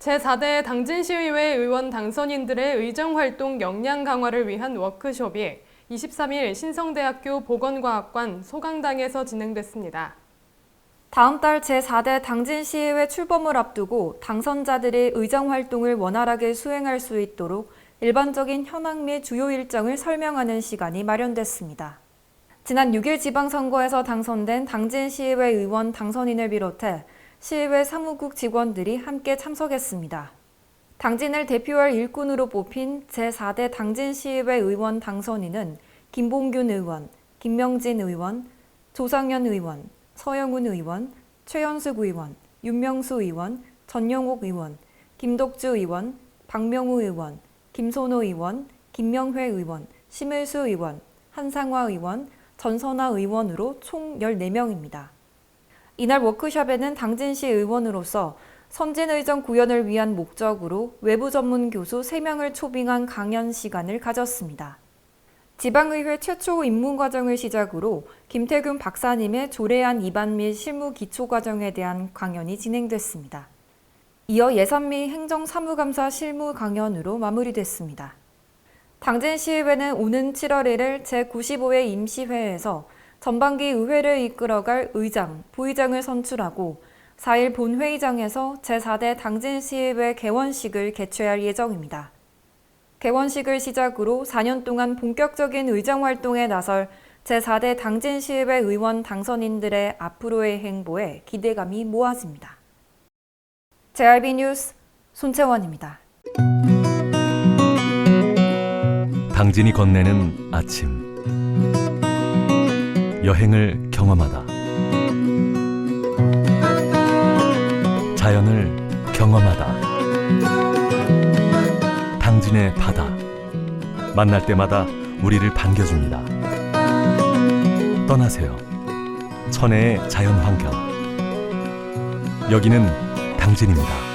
제4대 당진시의회 의원 당선인들의 의정활동 역량 강화를 위한 워크숍이 23일 신성대학교 보건과학관 소강당에서 진행됐습니다. 다음 달 제4대 당진시의회 출범을 앞두고 당선자들의 의정활동을 원활하게 수행할 수 있도록 일반적인 현황 및 주요 일정을 설명하는 시간이 마련됐습니다. 지난 6일 지방선거에서 당선된 당진시의회 의원 당선인을 비롯해 시의회 사무국 직원들이 함께 참석했습니다. 당진을 대표할 일꾼으로 뽑힌 제4대 당진시의회 의원 당선인은 김봉균 의원, 김명진 의원, 조상현 의원, 서영훈 의원, 최현숙 의원, 윤명수 의원, 전영옥 의원, 김덕주 의원, 박명우 의원, 김선호 의원, 김명회 의원, 심일수 의원, 한상화 의원, 전선화 의원으로 총 14명입니다. 이날 워크숍에는 당진시 의원으로서 선진의정 구현을 위한 목적으로 외부 전문 교수 3명을 초빙한 강연 시간을 가졌습니다. 지방의회 최초 입문 과정을 시작으로 김태균 박사님의 조례안 입안 및 실무 기초 과정에 대한 강연이 진행됐습니다. 이어 예산 및 행정 사무감사 실무 강연으로 마무리됐습니다. 당진시의회는 오는 7월 1일 제95회 임시회에서 전반기 의회를 이끌어갈 의장, 부의장을 선출하고 4일 본회의장에서 제4대 당진 시의회 개원식을 개최할 예정입니다. 개원식을 시작으로 4년 동안 본격적인 의정 활동에 나설 제4대 당진 시의회 의원 당선인들의 앞으로의 행보에 기대감이 모아집니다. JRB 뉴스 손채원입니다. 당진이 건네는 아침 여행을 경험하다. 자연을 경험하다. 당진의 바다. 만날 때마다 우리를 반겨줍니다. 떠나세요. 천혜의 자연 환경. 여기는 당진입니다.